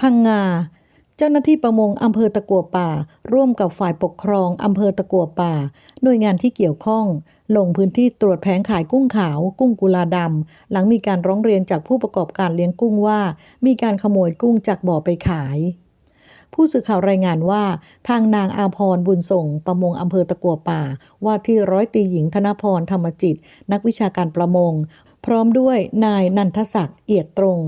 พังงา เจ้าหน้าที่ประมงอำเภอตะกัวป่า ร่วมกับฝ่ายปกครองอำเภอตะกัวป่า หน่วยงานที่เกี่ยวข้อง ลงพื้นที่ตรวจแผงขายกุ้งขาว กุ้งกุลาดำ หลังมีการร้องเรียนจากผู้ประกอบการเลี้ยงกุ้งว่า มีการขโมยกุ้งจากบ่อไปขายผู้สื่อข่าวรายงานว่า ทางนางอาพรบุญส่ง ประมงอำเภอตะกัวป่า ว่าที่ร้อยตีหญิงธนพรธรรมจิต นักวิชาการประมง พร้อมด้วยนายนันทศักดิ์เอียดตรง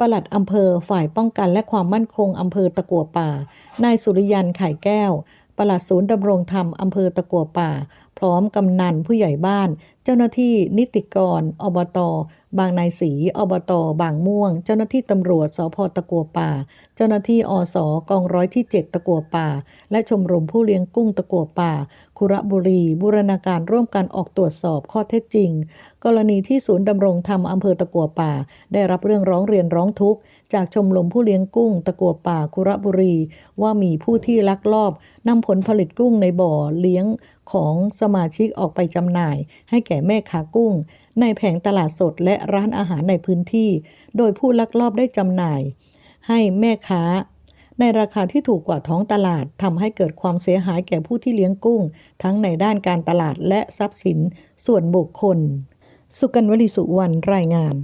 ปลัดอำเภอฝ่ายป้องกันและความมั่นคงอำเภอตะกัวป่า นายสุริยันไข่แก้ว ปลัดศูนย์ดำรงธรรมอำเภอตะกัวป่า พร้อมกำนันผู้ใหญ่บ้าน เจ้าหน้าที่นิติกร อบต บางนายศรีอบตบางม่วง เจ้าหน้าที่ตำรวจสพตะกัวป่า เจ้าหน้าที่อสกองร้อยที่ 7 ตะกัวป่า และชมรมผู้เลี้ยงกุ้งตะกัวป่า คุระบุรี บูรณาการร่วมกันออกตรวจสอบข้อเท็จจริง กรณีที่ศูนย์ดำรงธรรมอำเภอตะกัวป่า ได้รับเรื่องร้องเรียนร้องทุกข์ จากชมรมผู้เลี้ยงกุ้ง ตะกัวป่าคุระบุรี ว่ามีผู้ที่ลักลอบนำผลผลิตกุ้งในบ่อเลี้ยง ของสมาชิกออกไปจำหน่าย ให้แก่แม่ค้ากุ้ง ในแผงตลาดสดและร้านอาหารในพื้นที่ โดยผู้ลักลอบได้จำหน่าย ให้แม่ค้า ในราคาที่ถูกกว่าท้องตลาดทำให้เกิดความเสียหายแก่ผู้ที่เลี้ยงกุ้ง ทั้งในด้านการตลาดและทรัพย์สิน ส่วนบุคคล สุกันวลีสุวรรณรายงาน